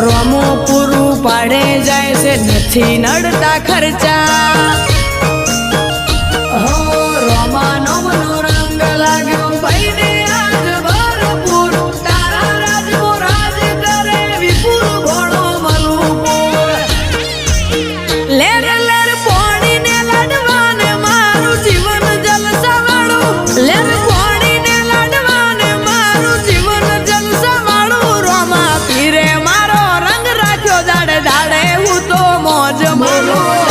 રોમો પૂરું પાડે જાય છે. નથી નડતા ખર્ચા. તો મોજ મારો